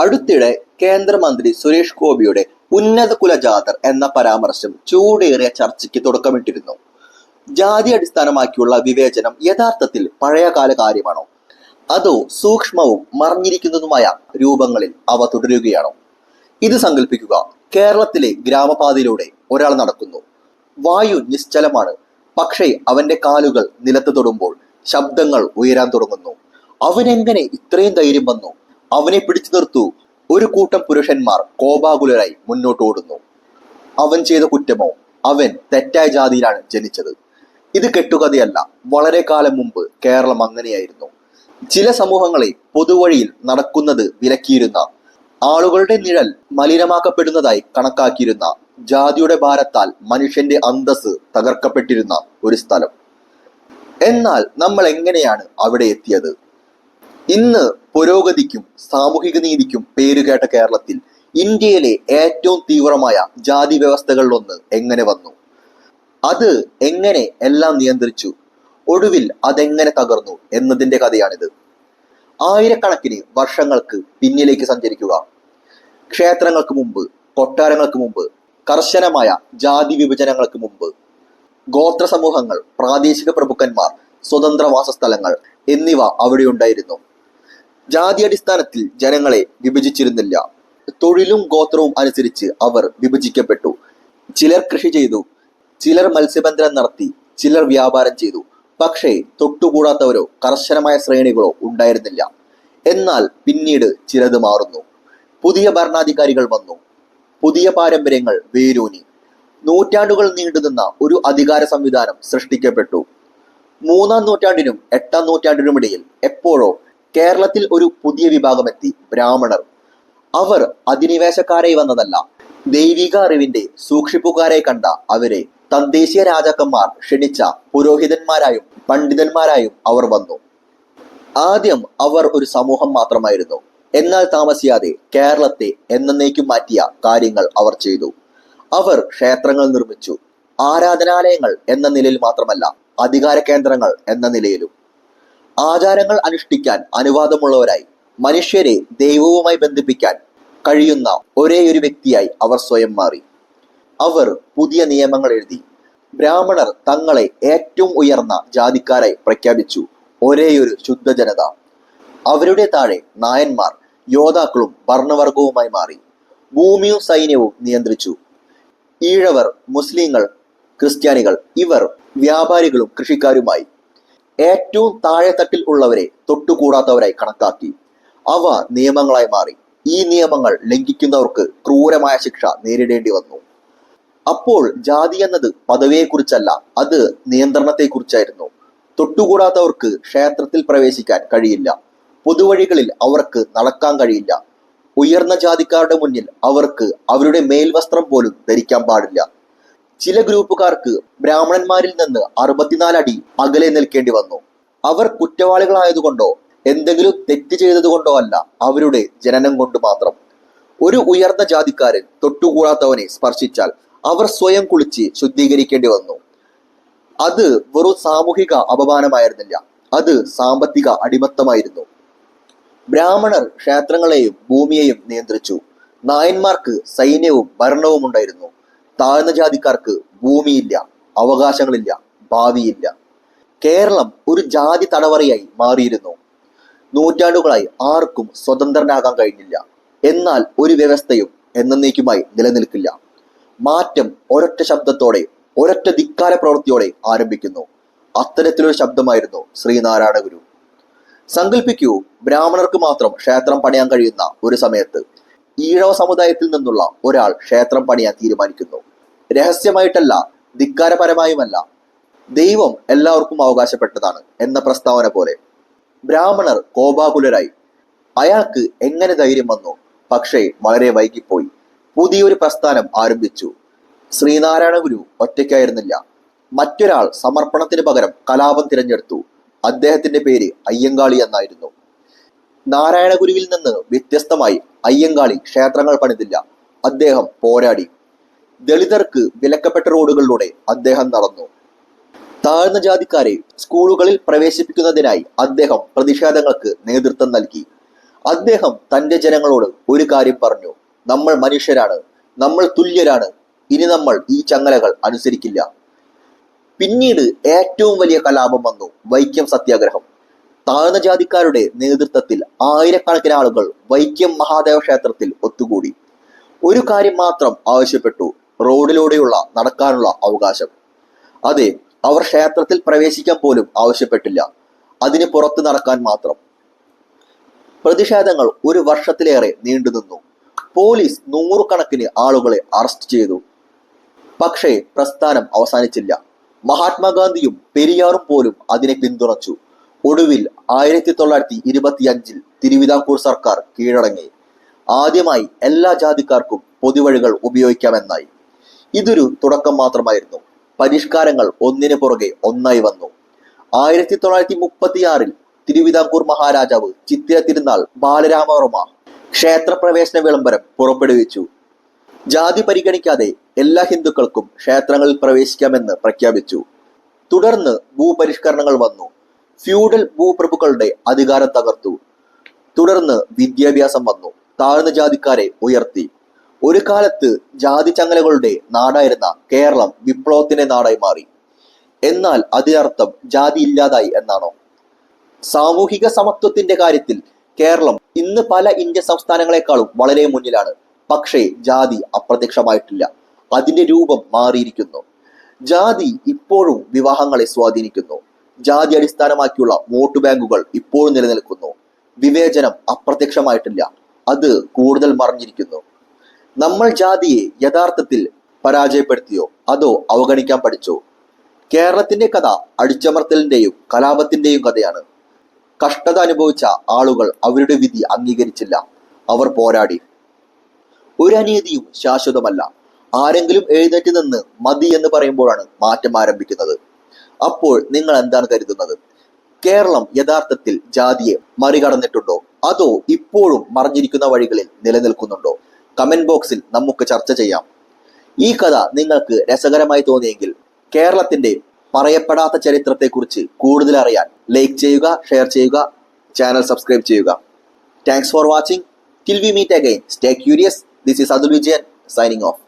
അടുത്തിടെ കേന്ദ്രമന്ത്രി സുരേഷ് ഗോപിയുടെ ഉന്നത കുലജാതർ എന്ന പരാമർശം ചൂടേറിയ ചർച്ചയ്ക്ക് തുടക്കമിട്ടിരുന്നു. ജാതി അടിസ്ഥാനമാക്കിയുള്ള വിവേചനം യഥാർത്ഥത്തിൽ പഴയകാല കാര്യമാണോ? അതോ സൂക്ഷ്മവും മറിഞ്ഞിരിക്കുന്നതുമായ രൂപങ്ങളിൽ അവ തുടരുകയാണോ? ഇത് സങ്കല്പിക്കുക കേരളത്തിലെ ഗ്രാമപാതയിലൂടെ ഒരാൾ നടക്കുന്നു. വായു നിശ്ചലമാണ്. പക്ഷേ അവന്റെ കാലുകൾ നിലത്ത് തൊടുമ്പോൾ ശബ്ദങ്ങൾ ഉയരാൻ തുടങ്ങുന്നു. അവനെങ്ങനെ ഇത്രയും ധൈര്യം വന്നു? അവനെ പിടിച്ചു നിർത്തു. ഒരു കൂട്ടം പുരുഷന്മാർ കോപാകുലരായി മുന്നോട്ട് ഓടുന്നു. അവൻ ചെയ്ത കുറ്റമോ? അവൻ തെറ്റായ ജാതിയിലാണ് ജനിച്ചത്. ഇത് കെട്ടുകഥയല്ല. വളരെ കാലം മുമ്പ് കേരളം അങ്ങനെയായിരുന്നു. ചില സമൂഹങ്ങളെ പൊതുവഴിയിൽ നടക്കുന്നത് വിലക്കിയിരുന്ന ആളുകളുടെ നിഴൽ മലിനമാക്കപ്പെടുന്നതായി കണക്കാക്കിയിരുന്ന ജാതിയുടെ ഭാരത്താൽ മനുഷ്യന്റെ അന്തസ് തകർക്കപ്പെട്ടിരുന്ന ഒരു സ്ഥലം. എന്നാൽ നമ്മൾ എങ്ങനെയാണ് അവിടെ എത്തിയത്? ഇന്ന് പുരോഗതിക്കും സാമൂഹിക നീതിക്കും പേരുകേട്ട കേരളത്തിൽ ഇന്ത്യയിലെ ഏറ്റവും തീവ്രമായ ജാതി വ്യവസ്ഥകളിലൊന്ന് എങ്ങനെ വന്നു? അത് എങ്ങനെ എല്ലാം നിയന്ത്രിച്ചു? ഒടുവിൽ അതെങ്ങനെ തകർന്നു എന്നതിന്റെ കഥയാണിത്. ആയിരക്കണക്കിന് വർഷങ്ങൾക്ക് പിന്നിലേക്ക് സഞ്ചരിക്കുക. ക്ഷേത്രങ്ങൾക്ക് മുമ്പ് കൊട്ടാരങ്ങൾക്ക് മുമ്പ് കർശനമായ ജാതി വിഭജനങ്ങൾക്ക് മുമ്പ് ഗോത്ര സമൂഹങ്ങൾ പ്രാദേശിക പ്രഭുക്കന്മാർ സ്വതന്ത്ര വാസസ്ഥലങ്ങൾ എന്നിവ അവിടെ ഉണ്ടായിരുന്നു ജാതി അടിസ്ഥാനത്തിൽ ജനങ്ങളെ വിഭജിച്ചിരുന്നില്ല. തൊഴിലും ഗോത്രവും അനുസരിച്ച് അവർ വിഭജിക്കപ്പെട്ടു. ചിലർ കൃഷി ചെയ്തു ചിലർ മത്സ്യബന്ധനം നടത്തി ചിലർ വ്യാപാരം ചെയ്തു. പക്ഷേ തൊട്ടുകൂടാത്തവരോ കർശനമായ ശ്രേണികളോ ഉണ്ടായിരുന്നില്ല. എന്നാൽ പിന്നീട് ചിലത് മാറുന്നു. പുതിയ ഭരണാധികാരികൾ വന്നു. പുതിയ പാരമ്പര്യങ്ങൾ വേരൂനി നൂറ്റാണ്ടുകൾ നീണ്ടുനിന്ന ഒരു അധികാര സംവിധാനം സൃഷ്ടിക്കപ്പെട്ടു. മൂന്നാം നൂറ്റാണ്ടിനും എട്ടാം നൂറ്റാണ്ടിനുമിടയിൽ എപ്പോഴോ കേരളത്തിൽ ഒരു പുതിയ വിഭാഗമെത്തി ബ്രാഹ്മണർ. അവർ അധിനിവേശക്കാരായി വന്നതല്ല ദൈവിക അറിവിന്റെ സൂക്ഷിപ്പുകാരെ കണ്ട അവരെ തദ്ദേശീയ രാജാക്കന്മാർ ക്ഷണിച്ച പുരോഹിതന്മാരായും പണ്ഡിതന്മാരായും അവർ വന്നു. ആദ്യം അവർ ഒരു സമൂഹം മാത്രമായിരുന്നു. എന്നാൽ താമസിയാതെ കേരളത്തെ എന്നേക്കും മാറ്റിയ കാര്യങ്ങൾ അവർ ചെയ്തു. അവർ ക്ഷേത്രങ്ങൾ നിർമ്മിച്ചു ആരാധനാലയങ്ങൾ എന്ന നിലയിൽ മാത്രമല്ല അധികാര കേന്ദ്രങ്ങൾ എന്ന നിലയിലും. ആചാരങ്ങൾ അനുഷ്ഠിക്കാൻ അനുവാദമുള്ളവരായി മനുഷ്യരെ ദൈവവുമായി ബന്ധിപ്പിക്കാൻ കഴിയുന്ന ഒരേ ഒരു വ്യക്തിയായി അവർ സ്വയം മാറി. അവർ പുതിയ നിയമങ്ങൾ എഴുതി ബ്രാഹ്മണർ തങ്ങളെ ഏറ്റവും ഉയർന്ന ജാതിക്കാരായി പ്രഖ്യാപിച്ചു. ഒരേയൊരു ശുദ്ധ ജനത. അവരുടെ താഴെ നായന്മാർ യോദ്ധാക്കളും ഭരണവർഗവുമായി മാറി ഭൂമിയും സൈന്യവും നിയന്ത്രിച്ചു. ഈഴവർ മുസ്ലിങ്ങൾ ക്രിസ്ത്യാനികൾ ഇവർ വ്യാപാരികളും കൃഷിക്കാരുമായി ഏറ്റവും താഴെത്തട്ടിൽ ഉള്ളവരെ തൊട്ടുകൂടാത്തവരായി കണക്കാക്കി. അവ നിയമങ്ങളായി മാറി. ഈ നിയമങ്ങൾ ലംഘിക്കുന്നവർക്ക് ക്രൂരമായ ശിക്ഷ നേരിടേണ്ടി വന്നു. അപ്പോൾ ജാതി എന്നത് പദവിയെക്കുറിച്ചല്ല അത് നിയന്ത്രണത്തെക്കുറിച്ചായിരുന്നു. തൊട്ടുകൂടാത്തവർക്ക് ക്ഷേത്രത്തിൽ പ്രവേശിക്കാൻ കഴിയില്ല. പൊതുവഴികളിൽ അവർക്ക് നടക്കാൻ കഴിയില്ല. ഉയർന്ന ജാതിക്കാരുടെ മുന്നിൽ അവർക്ക് അവരുടെ മേൽവസ്ത്രം പോലും ധരിക്കാൻ പാടില്ല. ചില ഗ്രൂപ്പുകാർക്ക് ബ്രാഹ്മണന്മാരിൽ നിന്ന് അറുപത്തിനാല് അടി അകലെ നിൽക്കേണ്ടി വന്നു. അവർ കുറ്റവാളികളായതുകൊണ്ടോ എന്തെങ്കിലും തെറ്റ് ചെയ്തതുകൊണ്ടോ അല്ല അവരുടെ ജനനം കൊണ്ട് മാത്രം. ഒരു ഉയർന്ന ജാതിക്കാരൻ തൊട്ടുകൂടാത്തവനെ സ്പർശിച്ചാൽ അവർ സ്വയം കുളിച്ച് ശുദ്ധീകരിക്കേണ്ടി വന്നു. അത് വെറും സാമൂഹിക അപമാനമായിരുന്നില്ല അത് സാമ്പത്തിക അടിമത്തമായിരുന്നു. ബ്രാഹ്മണർ ക്ഷേത്രങ്ങളെയും ഭൂമിയെയും നിയന്ത്രിച്ചു. നായന്മാർക്ക് സൈന്യവും ഭരണവും ഉണ്ടായിരുന്നു താഴ്ന്ന ജാതിക്കാർക്ക് ഭൂമിയില്ല അവകാശങ്ങളില്ല ഭാവിയില്ല. കേരളം ഒരു ജാതി തടവറയായി മാറിയിരുന്നു. നൂറ്റാണ്ടുകളായി ആർക്കും സ്വതന്ത്രനാകാൻ കഴിഞ്ഞില്ല. എന്നാൽ ഒരു വ്യവസ്ഥയും എന്നേക്കുമായി നിലനിൽക്കില്ല. മാറ്റം ഒരൊറ്റ ശബ്ദത്തോടെ ഒരൊറ്റ ധിക്കാര പ്രവൃത്തിയോടെ ആരംഭിക്കുന്നു. അത്തരത്തിലൊരു ശബ്ദമായിരുന്നു ശ്രീനാരായണ ഗുരു സങ്കല്പിക്കൂ ബ്രാഹ്മണർക്ക് മാത്രം ക്ഷേത്രം പണിയാൻ കഴിയുന്ന ഒരു സമയത്ത് ഈഴവ സമുദായത്തിൽ നിന്നുള്ള ഒരാൾ ക്ഷേത്രം പണിയാൻ തീരുമാനിക്കുന്നു. രഹസ്യമായിട്ടല്ല ധിക്കാരപരമായുമല്ല. ദൈവം എല്ലാവർക്കും അവകാശപ്പെട്ടതാണ് എന്ന പ്രസ്താവന പോലെ ബ്രാഹ്മണർ കോപാകുലരായി. അയാൾക്ക് എങ്ങനെ ധൈര്യം വന്നു? പക്ഷേ വളരെ വൈകിപ്പോയി. പുതിയൊരു പ്രസ്ഥാനം ആരംഭിച്ചു. ശ്രീനാരായണ ഗുരു ഒറ്റയ്ക്കായിരുന്നില്ല. മറ്റൊരാൾ സമർപ്പണത്തിന് പകരം കലാപം തിരഞ്ഞെടുത്തു. അദ്ദേഹത്തിന്റെ പേര് അയ്യങ്കാളി എന്നായിരുന്നു. നാരായണ ഗുരുവിൽ നിന്ന് വ്യത്യസ്തമായി അയ്യങ്കാളി ക്ഷേത്രങ്ങൾ പണിതില്ല. അദ്ദേഹം പോരാടി. ദളിതർക്ക് വിലക്കപ്പെട്ട റോഡുകളിലൂടെ അദ്ദേഹം നടന്നു. താഴ്ന്ന ജാതിക്കാരെ സ്കൂളുകളിൽ പ്രവേശിപ്പിക്കുന്നതിനായി അദ്ദേഹം പ്രതിഷേധങ്ങൾക്ക് നേതൃത്വം നൽകി. അദ്ദേഹം തന്റെ ജനങ്ങളോട് ഒരു കാര്യം പറഞ്ഞു. നമ്മൾ മനുഷ്യരാണ്. നമ്മൾ തുല്യരാണ്. ഇനി നമ്മൾ ഈ ചങ്ങലകൾ അനുസരിക്കില്ല. പിന്നീട് ഏറ്റവും വലിയ കലാപം വന്നു വൈക്കം സത്യാഗ്രഹം. താഴ്ന്ന ജാതിക്കാരുടെ നേതൃത്വത്തിൽ ആയിരക്കണക്കിന് ആളുകൾ വൈക്കം മഹാദേവ ക്ഷേത്രത്തിൽ ഒത്തുകൂടി. ഒരു കാര്യം മാത്രം ആവശ്യപ്പെട്ടു റോഡിലൂടെയുള്ള നടക്കാനുള്ള അവകാശം. അതെ അവർ ക്ഷേത്രത്തിൽ പ്രവേശിക്കാൻ പോലും ആവശ്യപ്പെട്ടില്ല. അതിന് പുറത്ത് നടക്കാൻ മാത്രം. പ്രതിഷേധങ്ങൾ ഒരു വർഷത്തിലേറെ നീണ്ടുനിന്നു പോലീസ് നൂറുകണക്കിന് ആളുകളെ അറസ്റ്റ് ചെയ്തു. പക്ഷേ പ്രസ്ഥാനം അവസാനിച്ചില്ല. മഹാത്മാഗാന്ധിയും പെരിയാറും പോലും അതിനെ പിന്തുണച്ചു. ഒടുവിൽ ആയിരത്തി തൊള്ളായിരത്തി ഇരുപത്തി അഞ്ചിൽ തിരുവിതാംകൂർ സർക്കാർ കീഴടങ്ങി. ആദ്യമായി എല്ലാ ജാതിക്കാർക്കും പൊതുവഴികൾ ഉപയോഗിക്കാമെന്നായി. ഇതൊരു തുടക്കം മാത്രമായിരുന്നു. പരിഷ്കാരങ്ങൾ ഒന്നിനു പുറകെ ഒന്നായി വന്നു. ആയിരത്തി തൊള്ളായിരത്തി മുപ്പത്തിയാറിൽ തിരുവിതാംകൂർ മഹാരാജാവ് ചിത്തിര തിരുനാൾ ബാലരാമവർമ്മ ക്ഷേത്രപ്രവേശന വിളംബരം പുറപ്പെടുവിച്ചു. ജാതി പരിഗണിക്കാതെ എല്ലാ ഹിന്ദുക്കൾക്കും ക്ഷേത്രങ്ങളിൽ പ്രവേശിക്കാമെന്ന് പ്രഖ്യാപിച്ചു. തുടർന്ന് ഭൂപരിഷ്കരണങ്ങൾ വന്നു. ഫ്യൂഡൽ ഭൂപ്രഭുക്കളുടെ അധികാരം തകർത്തു. തുടർന്ന് വിദ്യാഭ്യാസം വന്നു. താഴ്ന്ന ജാതിക്കാരെ ഉയർത്തി. ഒരു കാലത്ത് ജാതി ചങ്ങലകളുടെ നാടായിരുന്ന കേരളം വിപ്ലവത്തിന്റെ നാടായി മാറി. എന്നാൽ അതിനർത്ഥം ജാതി ഇല്ലാതായി എന്നാണോ? സാമൂഹിക സമത്വത്തിന്റെ കാര്യത്തിൽ കേരളം ഇന്ന് പല ഇന്ത്യൻ സംസ്ഥാനങ്ങളെക്കാളും വളരെ മുന്നിലാണ്. പക്ഷേ ജാതി അപ്രത്യക്ഷമായിട്ടില്ല. അതിന്റെ രൂപം മാറിയിരിക്കുന്നു. ജാതി ഇപ്പോഴും വിവാഹങ്ങളെ സ്വാധീനിക്കുന്നു. ജാതി അടിസ്ഥാനമാക്കിയുള്ള വോട്ട് ബാങ്കുകൾ ഇപ്പോഴും നിലനിൽക്കുന്നു. വിവേചനം അപ്രത്യക്ഷമായിട്ടില്ല. അത് കൂടുതൽ മറിഞ്ഞിരിക്കുന്നു. നമ്മൾ ജാതിയെ യഥാർത്ഥത്തിൽ പരാജയപ്പെടുത്തിയോ? അതോ അവഗണിക്കാൻ പഠിച്ചോ? കേരളത്തിന്റെ കഥ അടിച്ചമർത്തലിന്റെയും കലാപത്തിന്റെയും കഥയാണ്. കഷ്ടത അനുഭവിച്ച ആളുകൾ അവരുടെ വിധി അംഗീകരിച്ചില്ല. അവർ പോരാടി. ഒരു അനീതിയും ശാശ്വതമല്ല. ആരെങ്കിലും എഴുന്നേറ്റ് നിന്ന് മതി എന്ന് പറയുമ്പോഴാണ് മാറ്റം ആരംഭിക്കുന്നത്. അപ്പോൾ നിങ്ങൾ എന്താണ് കരുതുന്നത്? കേരളം യഥാർത്ഥത്തിൽ ജാതിയെ മറികടന്നിട്ടുണ്ടോ? അതോ ഇപ്പോഴും മറിഞ്ഞിരിക്കുന്ന വഴികളിൽ നിലനിൽക്കുന്നുണ്ടോ? കമന്റ് ബോക്സിൽ നമുക്ക് ചർച്ച ചെയ്യാം. ഈ കഥ നിങ്ങൾക്ക് രസകരമായി തോന്നിയെങ്കിൽ കേരളത്തിന്റെ പറയപ്പെടാത്ത ചരിത്രത്തെക്കുറിച്ച് കൂടുതൽ അറിയാൻ ലൈക്ക് ചെയ്യുക ഷെയർ ചെയ്യുക ചാനൽ സബ്സ്ക്രൈബ് ചെയ്യുക. Thanks for watching till we meet again stay curious this is Atul Vijayan signing off